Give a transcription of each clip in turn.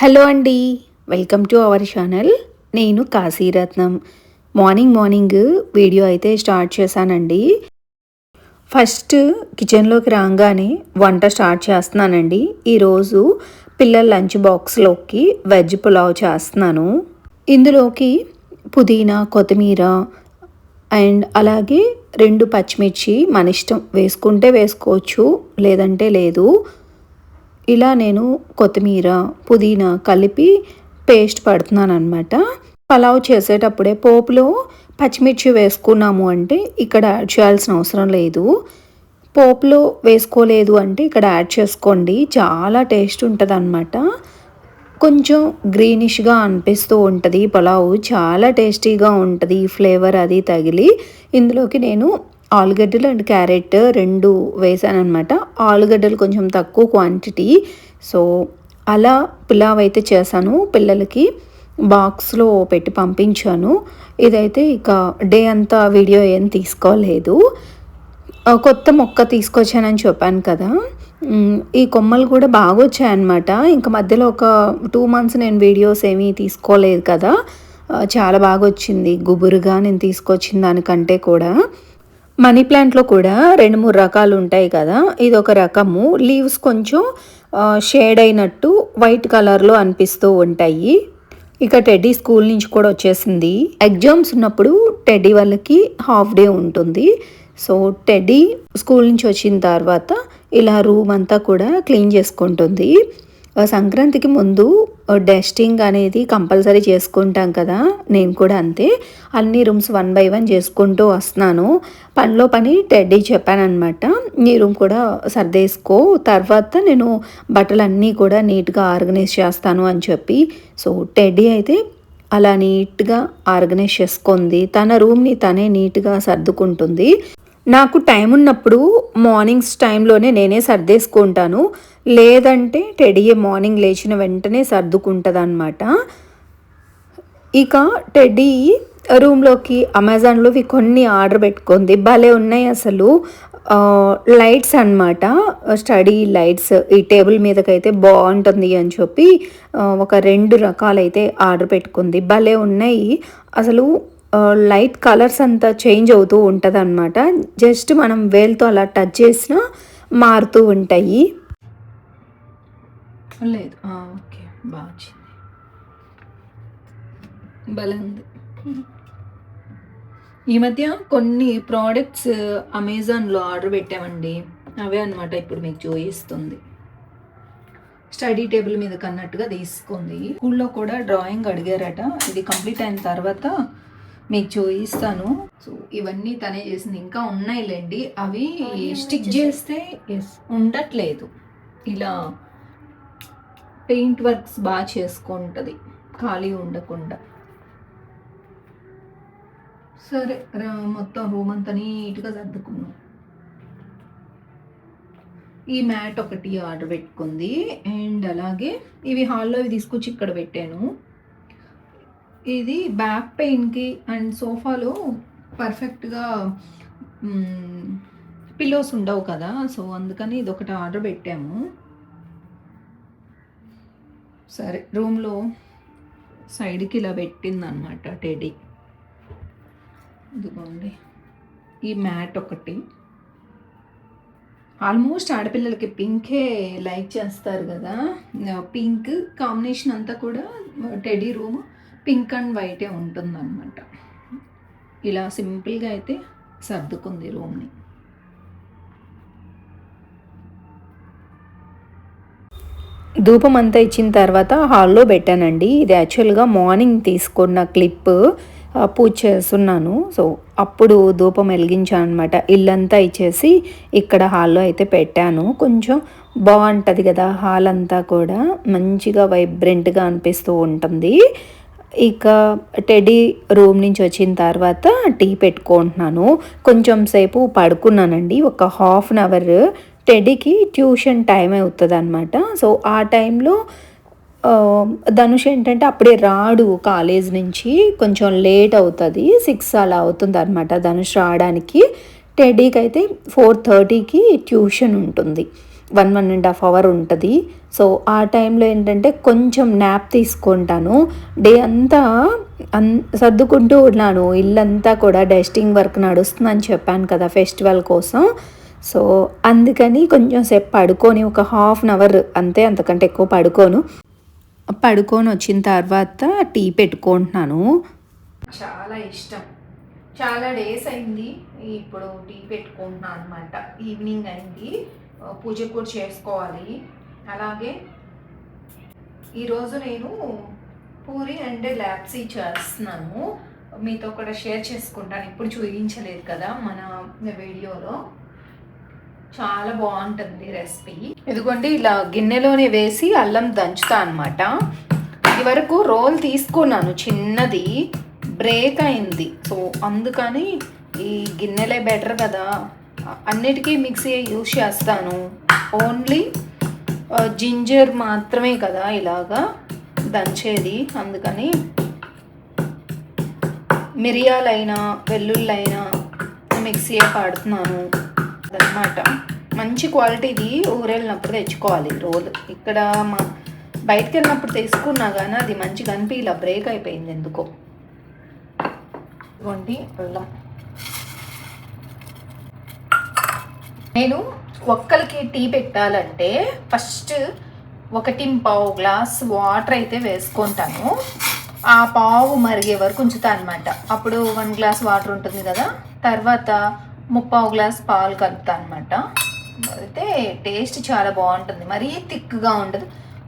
Hello అండి. Welcome to our channel. నేను కాశీరత్నం. Morning morning video అయితే స్టార్ట్ చేశానండి. ఫస్ట్ కిచెన్లోకి రాగానే వంట స్టార్ట్ చేస్తున్నానండి. ఈరోజు పిల్లల లంచ్ బాక్స్లోకి వెజ్ పులావ్ చేస్తున్నాను. ఇందులోకి పుదీనా కొత్తిమీర అండ్ అలాగే రెండు పచ్చిమిర్చి మన ఇష్టం. వేసుకుంటే వేసుకోవచ్చు లేదంటే లేదు. ఇలా నేను కొత్తిమీర పుదీనా కలిపి పేస్ట్ పడుతున్నాను అనమాట పలావ్ చేసేటప్పుడే పోపులో పచ్చిమిర్చి వేసుకున్నాము అంటే ఇక్కడ యాడ్ చేయాల్సిన అవసరం లేదు. పోపులో వేసుకోలేదు అంటే ఇక్కడ యాడ్ చేసుకోండి. చాలా టేస్ట్ ఉంటుంది అనమాట కొంచెం గ్రీనిష్గా అనిపిస్తూ ఉంటుంది పులావ్. చాలా టేస్టీగా ఉంటుంది ఫ్లేవర్ అది తగిలి. ఇందులోకి నేను ఆలుగడ్డలు అండ్ క్యారెట్ రెండు వేసానమాట ఆలుగడ్డలు కొంచెం తక్కువ క్వాంటిటీ సో అలా పులావ్ అయితే చేశాను. పిల్లలకి బాక్స్లో పెట్టి పంపించాను. ఇదైతే ఇక డే అంతా వీడియో ఏం తీసుకోలేదు. కొత్త మొక్క తీసుకొచ్చానని చెప్పాను కదా. ఈ కొమ్మలు కూడా బాగా వచ్చాయన్నమాట. ఇంకా మధ్యలో ఒక టూ మంత్స్ నేను వీడియోస్ ఏమీ తీసుకోలేదు కదా. చాలా బాగా వచ్చింది. గుబురుగా నేను తీసుకొచ్చిన దానికంటే కూడా. మనీ ప్లాంట్లో కూడా రెండు మూడు రకాలు ఉంటాయి కదా. ఇది ఒక రకము. లీవ్స్ కొంచెం షేడ్ అయినట్టు వైట్ కలర్లో అనిపిస్తూ ఉంటాయి. ఇక టెడ్డీ స్కూల్ నుంచి కూడా వచ్చేసింది. ఎగ్జామ్స్ ఉన్నప్పుడు టెడ్డీ వాళ్ళకి హాఫ్ డే ఉంటుంది. సో టెడ్డీ స్కూల్ నుంచి వచ్చిన తర్వాత ఇలా రూమ్ అంతా కూడా క్లీన్ చేసుకుంటుంది. సంక్రాంతికి ముందు డస్టింగ్ అనేది కంపల్సరీ చేసుకుంటాం కదా. నేను కూడా అంతే. అన్ని రూమ్స్ వన్ బై వన్ చేసుకుంటూ వస్తున్నాను. పనిలో పని టెడ్డీ చెప్పానమాట ఈ రూమ్ కూడా సర్దేసుకో. తర్వాత నేను బట్టలన్నీ కూడా నీట్గా ఆర్గనైజ్ చేస్తాను అని చెప్పి. సో టెడ్డీ అయితే అలా నీట్గా ఆర్గనైజ్ చేసుకుంది. తన రూమ్ని తనే నీట్గా సర్దుకుంటుంది. నాకు టైం ఉన్నప్పుడు మార్నింగ్స్ టైంలోనే నేనే సర్దేసుకుంటాను. లేదంటే టెడీయే మార్నింగ్ లేచిన వెంటనే సర్దుకుంటుంది అనమాట ఇక టెడీ రూమ్లోకి అమెజాన్లో కొన్ని ఆర్డర్ పెట్టుకుంది. భలే ఉన్నాయి అసలు. లైట్స్ అనమాట స్టడీ లైట్స్ ఈ టేబుల్ మీదకైతే బాగుంటుంది అని చెప్పి ఒక రెండు రకాలైతే ఆర్డర్ పెట్టుకుంది. భలే ఉన్నాయి. అసలు లైట్ కలర్స్ అంతా చేంజ్ అవుతూ ఉంటుంది అనమాట జస్ట్ మనం వేల్తో అలా టచ్ చేసినా మారుతూ ఉంటాయి. లేదు. ఓకే. బాగా వచ్చింది. బలంది ఈ మధ్య కొన్ని ప్రోడక్ట్స్ అమెజాన్లో ఆర్డర్ పెట్టామండి. అవే అనమాట ఇప్పుడు మీకు చూపిస్తుంది. స్టడీ టేబుల్ మీద కన్నట్టుగా తీసుకుంది. స్కూల్లో కూడా డ్రాయింగ్ అడిగారట. ఇది కంప్లీట్ అయిన తర్వాత మీకు చూపిస్తాను. సో ఇవన్నీ తనే చేసింది. ఇంకా ఉన్నాయిలేండి. అవి స్టిక్ చేస్తే ఉండట్లేదు. ఇలా పెయింట్ వర్క్స్ బాగా చేసుకుంటుంది. ఖాళీ ఉండకుండా. సరే మొత్తం రూమ్ అంతా నీట్గా సర్దుకున్నాం ఈ మ్యాట్ ఒకటి ఆర్డర్ పెట్టుకుంది. అండ్ అలాగే ఇవి హాల్లో తీసుకొచ్చి ఇక్కడ పెట్టాను. ఇది బ్యాక్ పెయిన్కి అండ్ సోఫాలో పర్ఫెక్ట్గా పిల్లోస్ ఉండవు కదా సో అందుకని ఇది ఒకటి ఆర్డర్ పెట్టాము. సరే రూమ్లో సైడ్కి ఇలా పెట్టిందనమాట టెడీ ఇదిగోండి ఈ మ్యాట్ ఒకటి. ఆల్మోస్ట్ ఆడపిల్లలకి పింకే లైక్ చేస్తారు కదా పింక్ కాంబినేషన్ అంతా కూడా టెడీ రూమ్ పింక్ అండ్ వైటే ఉంటుందన్నమాట. ఇలా సింపుల్గా అయితే సర్దుకుంది రూమ్ని. ధూపం అంతా ఇచ్చిన తర్వాత హాల్లో పెట్టానండి. ఇది యాక్చువల్గా మార్నింగ్ తీసుకున్న క్లిప్ పూజ చేస్తున్నాను. సో అప్పుడు ధూపం వెలిగించాను అనమాట ఇల్లంతా ఇచ్చేసి ఇక్కడ హాల్లో అయితే పెట్టాను. కొంచెం బాగుంటుంది కదా హాల్ అంతా కూడా. మంచిగా వైబ్రెంట్గా అనిపిస్తూ ఉంటుంది. ఇక టెడీ రూమ్ నుంచి వచ్చిన తర్వాత టీ పెట్టుకుంటున్నాను. కొంచెం సేపు పడుకున్నానండి. ఒక హాఫ్ అన్ అవర్ టెడీకి ట్యూషన్ టైం అవుతుంది అనమాట సో ఆ టైంలో ధనుష్ ఏంటంటే అప్పుడే రాడు కాలేజ్ నుంచి. కొంచెం లేట్ అవుతుంది. సిక్స్ అలా అవుతుంది అనమాట ధనుష్ రావడానికి. టెడీకి అయితే ఫోర్ థర్టీకి ట్యూషన్ ఉంటుంది. One one and half hour ఉంటుంది. సో ఆ టైంలో ఏంటంటే కొంచెం న్యాప్ తీసుకుంటాను. డే అంతా అన్ సర్దుకుంటూ ఉన్నాను. ఇల్లంతా కూడా డస్టింగ్ వర్క్ నడుస్తుందని చెప్పాను కదా ఫెస్టివల్ కోసం. సో అందుకని కొంచెం సేపు పడుకొని ఒక హాఫ్ అన్ అవర్ అంతే అంతకంటే ఎక్కువ పడుకోను. పడుకొని వచ్చిన తర్వాత టీ పెట్టుకుంటున్నాను. చాలా ఇష్టం. చాలా డేస్ అయింది ఇప్పుడు టీ పెట్టుకుంటున్నాను అనమాట ఈవినింగ్ అయింది. పూజ కూడా చేసుకోవాలి. అలాగే ఈరోజు నేను పూరి అండ్ ల్యాప్సీ చేస్తున్నాను. మీతో కూడా షేర్ చేసుకుంటాను. ఇప్పుడు చూపించలేదు కదా మన వీడియోలో. చాలా బాగుంటుంది రెసిపీ. ఎందుకంటే ఇలా గిన్నెలోనే వేసి అల్లం దంచుతా అనమాట ఇది వరకు రోల్ తీసుకున్నాను చిన్నది బ్రేక్ అయింది. సో అందుకని ఈ గిన్నెలే బెటర్ కదా. అన్నిటికీ మిక్సీ యూజ్ చేస్తాను. ఓన్లీ జింజర్ మాత్రమే కదా ఇలాగా దంచేది. అందుకని మిరియాలైనా వెల్లుల్లైనా మిక్సీ పాడుతున్నాను. అదనమాట మంచి క్వాలిటీది ఊరెళ్ళినప్పుడు తెచ్చుకోవాలి రోల్. ఇక్కడ మా బయటకు వెళ్ళినప్పుడు తీసుకున్నా కానీ అది మంచిగా అనిపి ఇలా బ్రేక్ అయిపోయింది ఎందుకో. ఇవ్వండి అల్లం. నేను ఒక్కరికి టీ పెట్టాలంటే ఫస్ట్ ఒకటి పావు గ్లాస్ వాటర్ అయితే వేసుకుంటాను. ఆ పావు మరిగే వరకు ఉంచుతా అనమాట అప్పుడు వన్ గ్లాస్ వాటర్ ఉంటుంది కదా తర్వాత ముప్పావు గ్లాస్ పాలు కలుపుతా అనమాట అయితే టేస్ట్ చాలా బాగుంటుంది మరీ థిక్గా ఉండదు.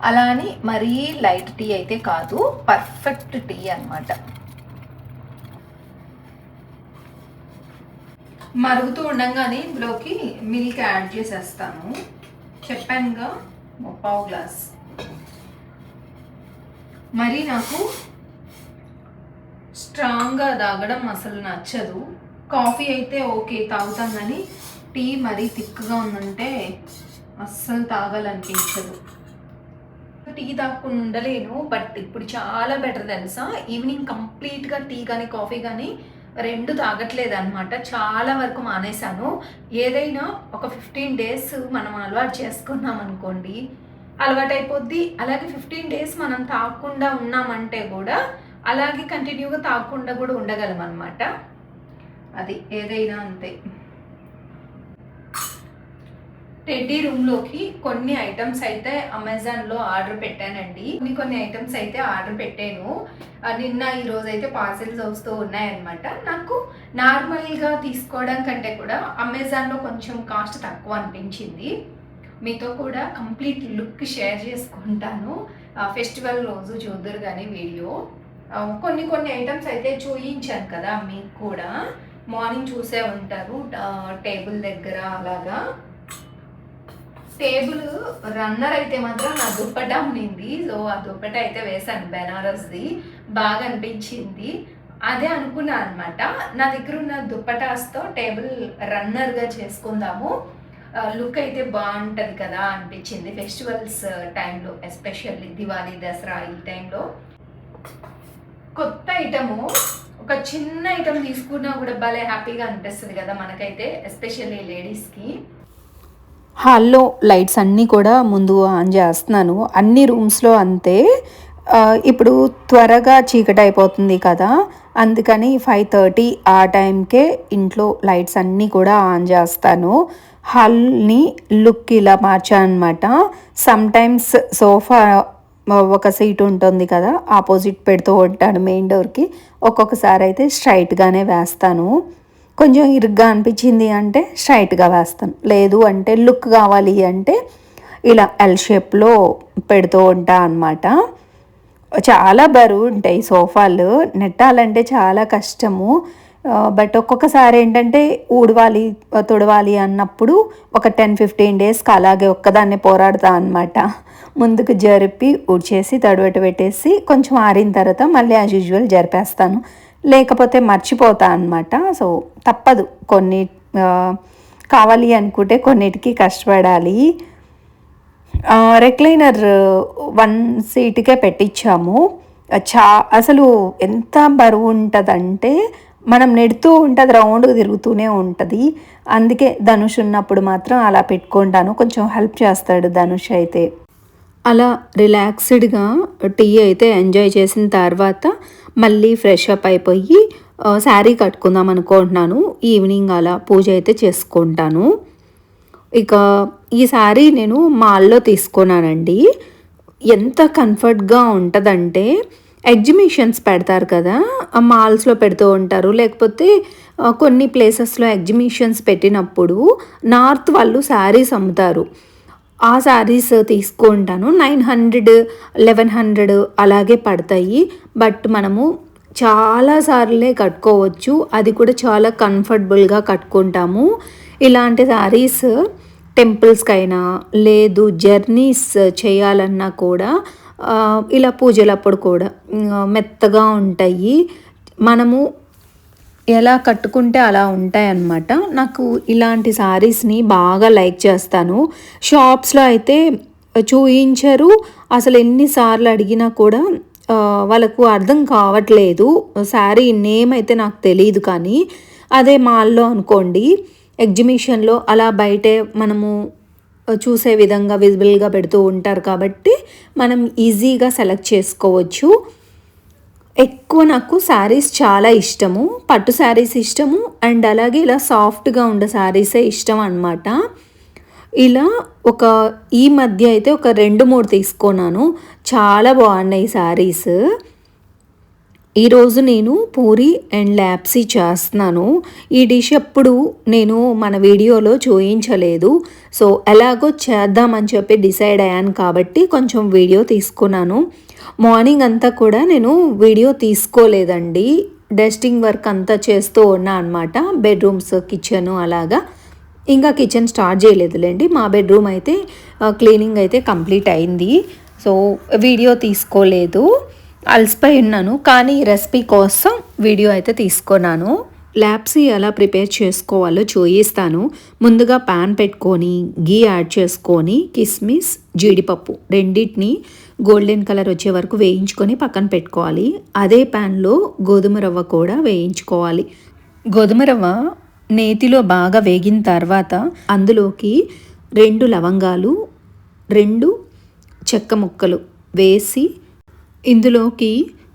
అలా అని మరీ లైట్ టీ అయితే కాదు పర్ఫెక్ట్ టీ అనమాట మరుగుతూ ఉండగానే ఇందులోకి మిల్క్ యాడ్ చేసేస్తాను. చెప్పానుగా పావు గ్లాస్ మరి నాకు స్ట్రాంగ్గా తాగడం అసలు నచ్చదు. కాఫీ అయితే ఓకే తాగుతాం కానీ టీ మరీ థిక్గా ఉందంటే అస్సలు తాగాలనిపించదు. టీ తాగకుండా ఉండలేను బట్ ఇప్పుడు చాలా బెటర్ తెలుసా? ఈవినింగ్ కంప్లీట్గా టీ కానీ కాఫీ కానీ రెండు తాగట్లేదు అనమాట చాలా వరకు మానేశాను. ఏదైనా ఒక ఫిఫ్టీన్ డేస్ మనం అలవాటు చేసుకున్నాం అనుకోండి అలవాటు అయిపోద్ది అలాగే ఫిఫ్టీన్ డేస్ మనం తాగకుండా ఉన్నామంటే కూడా అలాగే కంటిన్యూగా తాగకుండా కూడా ఉండగలం అనమాట అది ఏదైనా అంతే. టెడ్డీ రూమ్లోకి కొన్ని ఐటమ్స్ అయితే అమెజాన్లో ఆర్డర్ పెట్టానండి. కొన్ని కొన్ని ఐటమ్స్ అయితే ఆర్డర్ పెట్టాను. నిన్న ఈ రోజు అయితే పార్సిల్స్ వస్తూ ఉన్నాయన్నమాట. నాకు నార్మల్గా తీసుకోవడం కంటే కూడా అమెజాన్లో కొంచెం కాస్ట్ తక్కువ అనిపించింది. మీతో కూడా కంప్లీట్ లుక్ షేర్ చేసుకుంటాను. ఫెస్టివల్ రోజు చూద్దరు కానీ వీడియో. కొన్ని కొన్ని ఐటమ్స్ అయితే చూయించాను కదా మీకు కూడా. మార్నింగ్ చూసే ఉంటారు. టేబుల్ దగ్గర అలాగా. టేబుల్ రన్నర్ అయితే మాత్రం నా దుప్పట ఉండింది. సో ఆ దుప్పట అయితే వేశాను బెనారస్ది. బాగా అనిపించింది. అదే అనుకున్నా అనమాట నా దగ్గర ఉన్న దుప్పటాస్తో టేబుల్ రన్నర్గా చేసుకుందాము. లుక్ అయితే బాగుంటుంది కదా అనిపించింది ఫెస్టివల్స్ టైంలో ఎస్పెషల్లీ దివాళీ దసరా ఈ టైంలో. కొత్త ఐటము ఒక చిన్న ఐటమ్ తీసుకున్నా కూడా భలే హ్యాపీగా అనిపిస్తుంది కదా మనకైతే ఎస్పెషల్లీ లేడీస్కి. హాల్లో లైట్స్ అన్నీ కూడా ముందు ఆన్ చేస్తున్నాను. అన్ని రూమ్స్లో అంతే. ఇప్పుడు త్వరగా చీకటి అయిపోతుంది కదా. అందుకని ఫైవ్ థర్టీ ఆ టైంకే ఇంట్లో లైట్స్ అన్నీ కూడా ఆన్ చేస్తాను. హాల్ని లుక్ ఇలా మార్చాను అనమాట సమ్టైమ్స్ సోఫా ఒక సీట్ ఉంటుంది కదా ఆపోజిట్ పెడుతూ ఉంటాను మెయిన్ డోర్కి. ఒక్కొక్కసారి అయితే స్ట్రైట్గానే వేస్తాను. కొంచెం ఇరుగ్గా అనిపించింది అంటే స్ట్రైట్గా వేస్తాను లేదు అంటే లుక్ కావాలి అంటే ఇలా ఎల్ షేప్లో పెడుతూ ఉంటా అనమాట చాలా బరువు ఉంటాయి సోఫాలు. నెట్టాలంటే చాలా కష్టము. బట్ ఒక్కొక్కసారి ఏంటంటే ఊడవాలి తుడవాలి అన్నప్పుడు ఒక టెన్ ఫిఫ్టీన్ డేస్కి అలాగే ఒక్కదాన్ని పోరాడతా అనమాట ముందుకు జరిపి ఊడ్చేసి తడువెట పెట్టేసి కొంచెం ఆరిన తర్వాత మళ్ళీ యాజ్ యూజువల్ జరిపేస్తాను. లేకపోతే మర్చిపోతా అనమాట సో తప్పదు. కొన్ని కావాలి అనుకుంటే కొన్నిటికి కష్టపడాలి. రెక్లైనర్ వన్ సీట్కే పెట్టించాము. చా అసలు ఎంత బరువు ఉంటుందంటే మనం నెడుతూ ఉంటుంది రౌండ్గా తిరుగుతూనే ఉంటుంది. అందుకే ధనుష్ ఉన్నప్పుడు మాత్రం అలా పెట్టుకుంటాను. కొంచెం హెల్ప్ చేస్తాడు ధనుష్ అయితే. అలా రిలాక్స్డ్గా టీ అయితే ఎంజాయ్ చేసిన తర్వాత మళ్ళీ ఫ్రెష్ అప్ అయిపోయి శారీ కట్టుకుందాం అనుకుంటున్నాను. ఈవినింగ్ అలా పూజ అయితే చేసుకుంటాను. ఇక ఈ శారీ నేను మాల్లో తీసుకున్నానండి. ఎంత కంఫర్ట్గా ఉంటుందంటే ఎగ్జిబిషన్స్ పెడతారు కదా మాల్స్లో పెడుతూ ఉంటారు. లేకపోతే కొన్ని ప్లేసెస్లో ఎగ్జిబిషన్స్ పెట్టినప్పుడు నార్త్ వాళ్ళు శారీస్ అమ్ముతారు. ఆ శారీస్ తీసుకుంటాను. నైన్ హండ్రెడ్ లెవెన్ హండ్రెడ్ అలాగే పడతాయి. బట్ మనము చాలా సార్లే కట్టుకోవచ్చు. అది కూడా చాలా కంఫర్టబుల్గా కట్టుకుంటాము. ఇలాంటి శారీస్ టెంపుల్స్కైనా లేదు జర్నీస్ చేయాలన్నా కూడా ఇలా పూజలప్పుడు కూడా మెత్తగా ఉంటాయి. మనము ఎలా కట్టుకుంటే అలా ఉంటాయి అన్నమాట నాకు ఇలాంటి శారీస్ని బాగా లైక్ చేస్తాను. షాప్స్లో అయితే చూయించరు. అసలు ఎన్నిసార్లు అడిగినా కూడా వాళ్ళకు అర్థం కావట్లేదు. శారీ నేమ్ అయితే నాకు తెలియదు కానీ అదే మాల్లో అనుకోండి ఎగ్జిబిషన్లో అలా బయటే మనము చూసే విధంగా విజిబుల్గా పెడుతూ ఉంటారు కాబట్టి మనం ఈజీగా సెలెక్ట్ చేసుకోవచ్చు. ఎక్కువ నాకు శారీస్ చాలా ఇష్టము. పట్టు శారీస్ ఇష్టము. అండ్ అలాగే ఇలా సాఫ్ట్గా ఉండే శారీసే ఇష్టం అనమాట ఇలా ఒక ఈ మధ్య అయితే ఒక రెండు మూడు తీసుకున్నాను. చాలా బాగున్నాయి శారీస్. ఈరోజు నేను పూరి అండ్ ల్యాప్సీ చేస్తున్నాను. ఈ డిష్ ఎప్పుడు నేను మన వీడియోలో చూయించలేదు. సో ఎలాగో చేద్దామని చెప్పి డిసైడ్ అయ్యాను కాబట్టి కొంచెం వీడియో తీసుకున్నాను. మార్నింగ్ అంతా కూడా నేను వీడియో తీసుకోలేదండి. డస్టింగ్ వర్క్ అంతా చేస్తూ ఉన్నా అనమాట బెడ్రూమ్స్ కిచెన్ అలాగా. ఇంకా కిచెన్ స్టార్ట్ చేయలేదులేండి. మా బెడ్రూమ్ అయితే క్లీనింగ్ అయితే కంప్లీట్ అయింది. సో వీడియో తీసుకోలేదు. అలసిపోయి ఉన్నాను కానీ ఈ రెసిపీ కోసం వీడియో అయితే తీసుకున్నాను. ల్యాప్సీ ఎలా ప్రిపేర్ చేసుకోవాలో చూయిస్తాను. ముందుగా పాన్ పెట్టుకొని గీ యాడ్ చేసుకొని కిస్మిస్ జీడిపప్పు రెండింటిని గోల్డెన్ కలర్ వచ్చే వరకు వేయించుకొని పక్కన పెట్టుకోవాలి. అదే ప్యాన్లో గోధుమ రవ్వ కూడా వేయించుకోవాలి. గోధుమ రవ్వ నేతిలో బాగా వేగిన తర్వాత అందులోకి రెండు లవంగాలు రెండు చెక్క ముక్కలు వేసి ఇందులోకి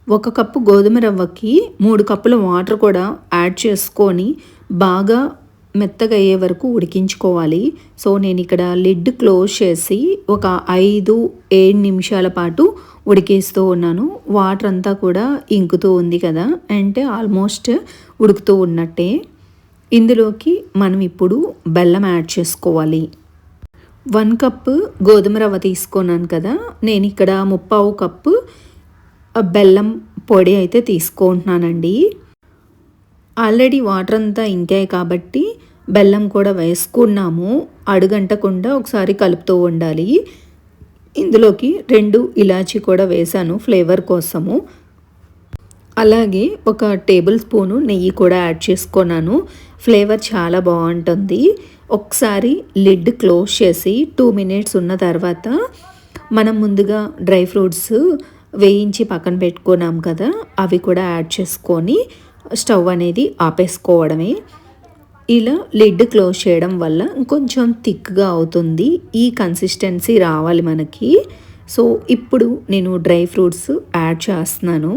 ఒక కప్పు గోధుమ రవ్వకి మూడు కప్పుల వాటర్ కూడా యాడ్ చేసుకొని బాగా మెత్తగా అయ్యే వరకు ఉడికించుకోవాలి. సో నేను ఇక్కడ లిడ్ క్లోజ్ చేసి ఒక ఐదు ఏడు నిమిషాల పాటు ఉడికేస్తూ ఉన్నాను. వాటర్ అంతా కూడా ఇంకుతూ ఉంది కదా అంటే ఆల్మోస్ట్ ఉడుకుతూ ఉన్నట్టే. ఇందులోకి మనం ఇప్పుడు బెల్లం యాడ్ చేసుకోవాలి. వన్ కప్పు గోధుమ రవ్వ తీసుకున్నాను కదా నేను ఇక్కడ ముప్పావు కప్పు బెల్లం పొడి అయితే తీసుకుంటున్నానండి. ఆల్రెడీ వాటర్ అంతా ఇంకాయి కాబట్టి బెల్లం కూడా వేసుకున్నాము. అడుగంటకుండా ఒకసారి కలుపుతూ ఉండాలి. ఇందులోకి రెండు ఇలాచీ కూడా వేసాను ఫ్లేవర్ కోసము. అలాగే ఒక టేబుల్ స్పూను నెయ్యి కూడా యాడ్ చేసుకున్నాను. ఫ్లేవర్ చాలా బాగుంటుంది. ఒకసారి లిడ్ క్లోజ్ చేసి టూ మినిట్స్ ఉన్న తర్వాత మనం ముందుగా డ్రై ఫ్రూట్స్ వేయించి పక్కన పెట్టుకున్నాం కదా అవి కూడా యాడ్ చేసుకొని స్టవ్ అనేది ఆపేసుకోవడమే. ఇలా లిడ్ క్లోజ్ చేయడం వల్ల కొంచెం థిక్గా అవుతుంది ఈ కన్సిస్టెన్సీ రావాలి మనకి. సో ఇప్పుడు నేను డ్రై ఫ్రూట్స్ యాడ్ చేస్తున్నాను.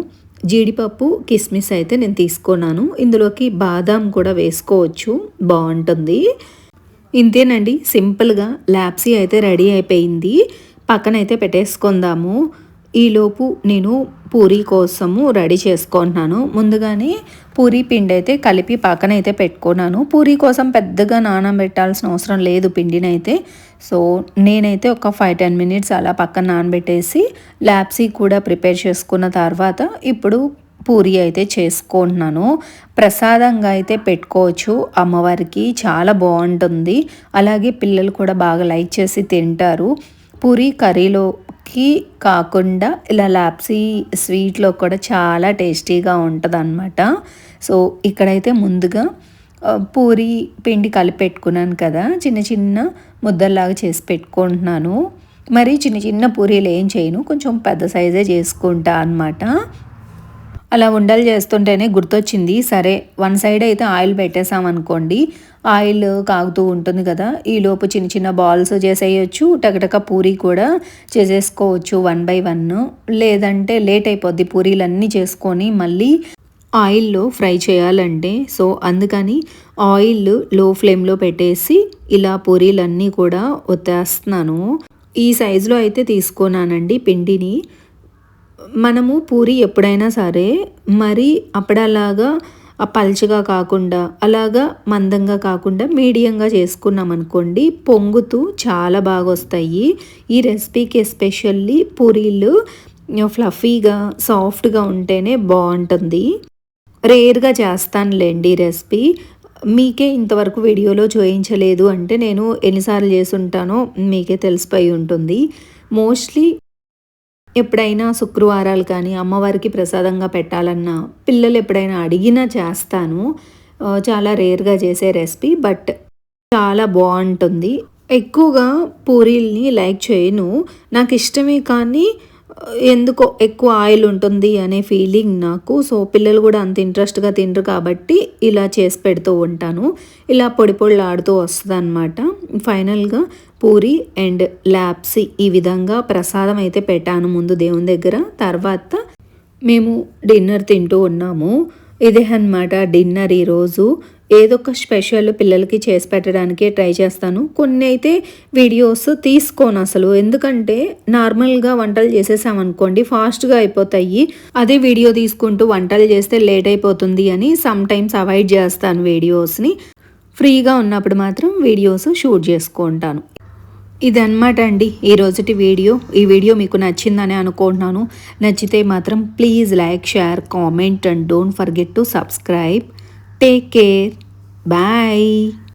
జీడిపప్పు కిస్మిస్ అయితే నేను తీసుకున్నాను. ఇందులోకి బాదాం కూడా వేసుకోవచ్చు బాగుంటుంది. ఇంతేనండి సింపుల్గా ల్యాప్సీ అయితే రెడీ అయిపోయింది. పక్కనైతే పెట్టేసుకుందాము. ఈలోపు నేను పూరీ కోసము రెడీ చేసుకుంటున్నాను. ముందుగానే పూరీ పిండి అయితే కలిపి పక్కన అయితే పెట్టుకున్నాను. పూరీ కోసం పెద్దగా నానబెట్టాల్సిన అవసరం లేదు పిండినైతే సో నేనైతే ఒక ఫైవ్ టెన్ మినిట్స్ అలా పక్కన నానబెట్టేసి ల్యాప్సీ కూడా ప్రిపేర్ చేసుకున్న తర్వాత ఇప్పుడు పూరి అయితే చేసుకుంటున్నాను. ప్రసాదంగా అయితే పెట్టుకోవచ్చు. అమ్మవారికి చాలా బాగుంటుంది. అలాగే పిల్లలు కూడా బాగా లైక్ చేసి తింటారు. పూరి కర్రీలో కి కాకుండా ఇలా లాప్సీ స్వీట్లో కూడా చాలా టేస్టీగా ఉంటుంది అనమాట సో ఇక్కడైతే ముందుగా పూరి పిండి కలిపెట్టుకున్నాను కదా చిన్న చిన్న ముద్దల్లాగా చేసి పెట్టుకుంటున్నాను. మరి చిన్న చిన్న పూరీలు ఏం చేయను కొంచెం పెద్ద సైజే చేసుకుంటా అనమాట అలా ఉండలు చేస్తుంటేనే గుర్తొచ్చింది. సరే వన్ సైడ్ అయితే ఆయిల్ పెట్టేసాం అనుకోండి ఆయిల్ కాగుతూ ఉంటుంది కదా ఈ లోపు చిన్న చిన్న బాల్స్ చేసేయచ్చు టకటక పూరీ కూడా చేసేసుకోవచ్చు వన్ బై వన్. లేదంటే లేట్ అయిపోద్ది పూరీలన్నీ చేసుకొని మళ్ళీ ఆయిల్లో ఫ్రై చేయాలంటే. సో అందుకని ఆయిల్లో ఫ్లేమ్లో పెట్టేసి ఇలా పూరీలన్నీ కూడా ఒత్తేస్తున్నాను. ఈ సైజులో అయితే తీసుకున్నానండి పిండిని. మనము పూరి ఎప్పుడైనా సరే మరి అప్పుడలాగా పల్చగా కాకుండా అలాగా మందంగా కాకుండా మీడియంగా చేసుకున్నాం అనుకోండి పొంగుతూ చాలా బాగా వస్తాయి ఈ రెసిపీకి ఎస్పెషల్లీ పూరీలు ఫ్లఫీగా సాఫ్ట్గా ఉంటేనే బాగుంటుంది రేర్గా చేస్తానులేండి రెసిపీ. మీకే ఇంతవరకు వీడియోలో చూపించలేదు అంటే నేను ఎన్నిసార్లు చేసి ఉంటానో మీకే తెలిసిపోయి ఉంటుంది. మోస్ట్లీ ఎప్పుడైనా శుక్రవారాలు కానీ అమ్మవారికి ప్రసాదంగా పెట్టాలన్నా పిల్లలు ఎప్పుడైనా అడిగినా చేస్తాను. చాలా రేర్గా చేసే రెసిపీ బట్ చాలా బాగుంటుంది. ఎక్కువగా పూరీల్ని లైక్ చేయను. నాకు ఇష్టమే కానీ ఎందుకో ఎక్కువ ఆయిల్ ఉంటుంది అనే ఫీలింగ్ నాకు. సో పిల్లలు కూడా అంత ఇంట్రెస్ట్గా తినరు కాబట్టి ఇలా చేసి పెడుతూ ఉంటాను. ఇలా పొడి పొడులు ఆడుతూ వస్తుంది అనమాట ఫైనల్గా పూరి అండ్ ల్యాప్సీ ఈ విధంగా ప్రసాదం అయితే పెట్టాను ముందు దేవుని దగ్గర. తర్వాత మేము డిన్నర్ తింటూ ఉన్నాము. ఇదే అనమాట డిన్నర్ ఈరోజు. ఏదో ఒక స్పెషల్ పిల్లలకి చేసి పెట్టడానికే ట్రై చేస్తాను. కొన్ని అయితే వీడియోస్ తీసుకోను అసలు. ఎందుకంటే నార్మల్గా వంటలు చేసేసామనుకోండి ఫాస్ట్గా అయిపోతాయి. అదే వీడియో తీసుకుంటూ వంటలు చేస్తే లేట్ అయిపోతుంది అని సమ్ టైమ్స్ అవాయిడ్ చేస్తాను వీడియోస్ని ఫ్రీగా ఉన్నప్పుడు మాత్రం వీడియోస్ షూట్ చేసుకుంటాను. ఇదన్నమాట అండి ఈ రోజుటి వీడియో. ఈ వీడియో మీకు నచ్చిందని అనుకుంటున్నాను. నచ్చితే మాత్రం please like share comment and don't forget to subscribe Take care. Bye.